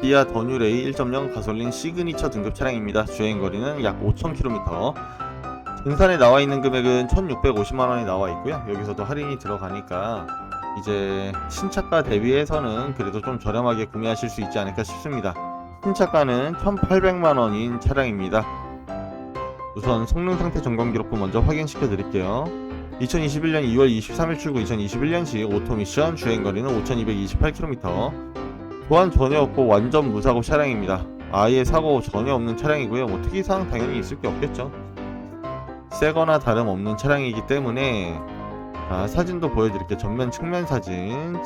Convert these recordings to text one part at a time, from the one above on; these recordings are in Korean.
기아 더뉴레이 1.0 가솔린 시그니처 등급 차량입니다. 주행거리는 약 5,000km. 등산에 나와 있는 금액은 1,650만 원이 나와 있고요. 여기서도 할인이 들어가니까 이제 신차가 대비해서는 그래도 좀 저렴하게 구매하실 수 있지 않을까 싶습니다. 신차가는 1,800만 원인 차량입니다. 우선 성능 상태 점검 기록부 먼저 확인시켜 드릴게요. 2021년 2월 23일 출고 2021년식 오토미션 주행거리는 5228km 보안 전혀 없고 완전 무사고 차량입니다. 아예 사고 전혀 없는 차량이고요. 뭐 특이사항 당연히 있을 게 없겠죠. 새거나 다름없는 차량이기 때문에 자, 사진도 보여드릴게요. 전면 측면 사진.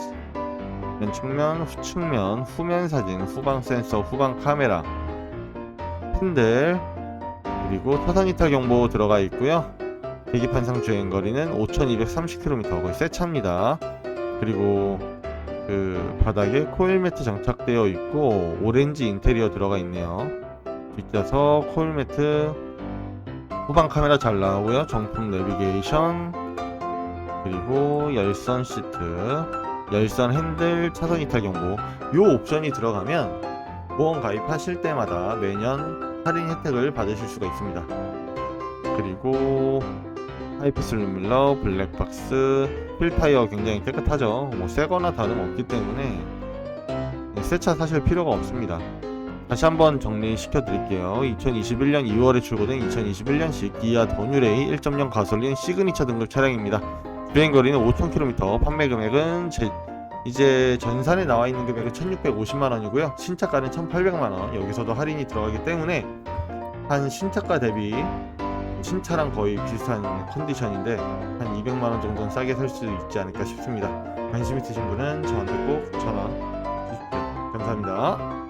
면 측면 후측면 후면 사진 후방 센서 후방 카메라 핸들 그리고 타선 이탈 경보 들어가 있고요. 계기판상 주행거리는 5230km 거의 새 차입니다. 그리고 그 바닥에 코일 매트 장착되어 있고 오렌지 인테리어 들어가 있네요. 뒷좌석 코일 매트 후방 카메라 잘 나오고요. 정품 내비게이션 그리고 열선 시트 열선 핸들 차선 이탈 경보. 요 옵션이 들어가면 보험 가입하실 때마다 매년 할인 혜택을 받으실 수가 있습니다. 그리고 하이프 슬룸 밀러, 블랙박스, 휠 타이어 굉장히 깨끗하죠. 뭐 새거나 다름없기 때문에 새 차 사실 필요가 없습니다. 다시 한번 정리시켜 드릴게요. 2021년 2월에 출고된 2021년식 기아 더뉴레이 1.0 가솔린 시그니처 등급 차량입니다. 주행 거리는 5,000km, 판매 금액은 제, 이제 전산에 나와 있는 금액은 1,650만 원이고요. 신차가는 1,800만 원. 여기서도 할인이 들어가기 때문에 한 신차가 대비 신차랑 거의 비슷한 컨디션인데 한 200만 원 정도는 싸게 살 수 있지 않을까 싶습니다. 관심 있으신 분은 저한테 꼭 전화 주십시오. 감사합니다.